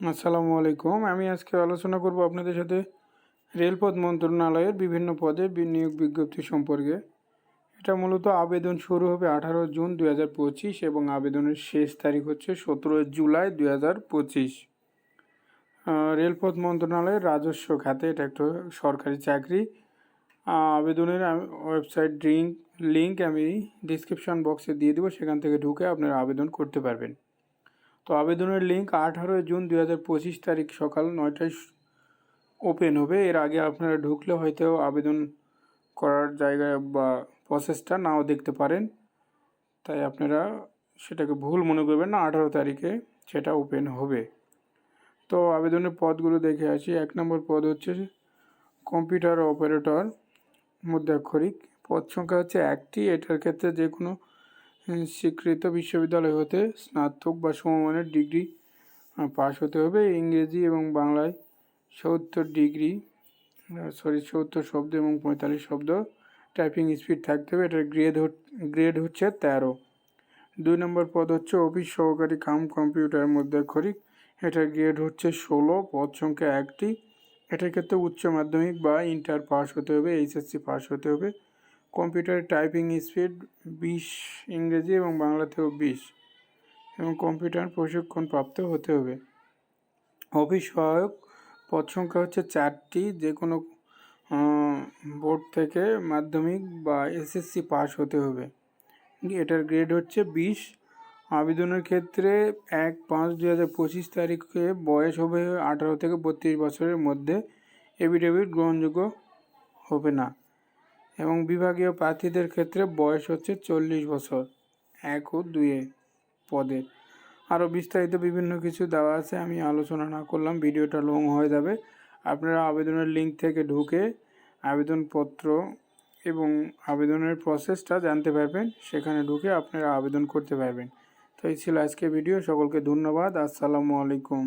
আসসালামু আলাইকুম। আমি আজকে আলোচনা করব আপনাদের সাথে রেলপথ মন্ত্রণালয়ের বিভিন্ন পদে বিনিয়োগ বিজ্ঞপ্তি সম্পর্কে। এটা মূলত আবেদন শুরু হবে আঠারো জুন দুই হাজার পঁচিশ এবং আবেদনের শেষ তারিখ হচ্ছে সতেরো জুলাই দুই হাজার পঁচিশ। রেলপথ মন্ত্রণালয়ের রাজস্ব খাতে এটা একটা সরকারি চাকরি। আবেদনের ওয়েবসাইট ড্রিঙ্ক লিঙ্ক আমি ডিসক্রিপশন বক্সে দিয়ে দেবো, সেখান থেকে ঢুকে আপনারা আবেদন করতে পারবেন। তো আবেদনের লিঙ্ক আঠারোই জুন দুই হাজার পঁচিশ তারিখ সকাল নয়টায় ওপেন হবে। এর আগে আপনারা ঢুকলে হয়তো আবেদন করার জায়গায় বা প্রসেসটা নাও দেখতে পারেন। তাই আপনারা সেটাকে ভুল মনে করবেন না, আঠারো তারিখে সেটা ওপেন হবে। তো আবেদনের পদগুলো দেখে আসি। এক নম্বর পদ হচ্ছে কম্পিউটার অপারেটর মধ্যাক্ষরিক পদ সংখ্যা হচ্ছে একটি। এটার ক্ষেত্রে যে কোনো স্বীকৃত বিশ্ববিদ্যালয় হতে স্নাতক বা সমমানের ডিগ্রি পাস হতে হবে। ইংরেজি এবং বাংলায় সত্তর ডিগ্রি সরি সত্তর শব্দ এবং পঁয়তাল্লিশ শব্দ টাইপিং স্পিড থাকতে হবে। এটার গ্রেড গ্রেড হচ্ছে তেরো। দুই নম্বর পদ হচ্ছে অফিস সহকারী কাম কম্পিউটার মধ্যাক্ষরিক। এটার গ্রেড হচ্ছে ষোলো, পদ সংখ্যা একটি। এটার ক্ষেত্রে উচ্চ মাধ্যমিক বা ইন্টার পাস হতে হবে, এইচএসসি পাস হতে হবে। কম্পিউটারের টাইপিং স্পিড বিশ, ইংরেজি এবং বাংলাতেও বিশ এবং কম্পিউটার প্রশিক্ষণ প্রাপ্ত হতে হবে। অফিস সহায়ক পদ সংখ্যা হচ্ছে চারটি যে কোনো বোর্ড থেকে মাধ্যমিক বা এসএসসি পাস হতে হবে। এটার গ্রেড হচ্ছে বিশ। আবেদনের ক্ষেত্রে এক পাঁচ দু হাজার পঁচিশ তারিখে বয়স হবে আঠারো থেকে বত্রিশ বছরের মধ্যে। এভিডেভিট গ্রহণযোগ্য হবে না। এবং বিভাগীয় প্রার্থীদের ক্ষেত্রে বয়স হচ্ছে চল্লিশ বছর, এক ও দুয়ে পদের আরও বিস্তারিত বিভিন্ন কিছু দেওয়া আছে, আমি আলোচনা না করলাম, ভিডিওটা লং হয়ে যাবে। আপনারা আবেদনের লিঙ্ক থেকে ঢুকে আবেদনপত্র এবং আবেদনের প্রসেসটা জানতে পারবেন, সেখানে ঢুকে আপনারা আবেদন করতে পারবেন। তো এই ছিল আজকে ভিডিও, সকলকে ধন্যবাদ, আসসালামু আলাইকুম।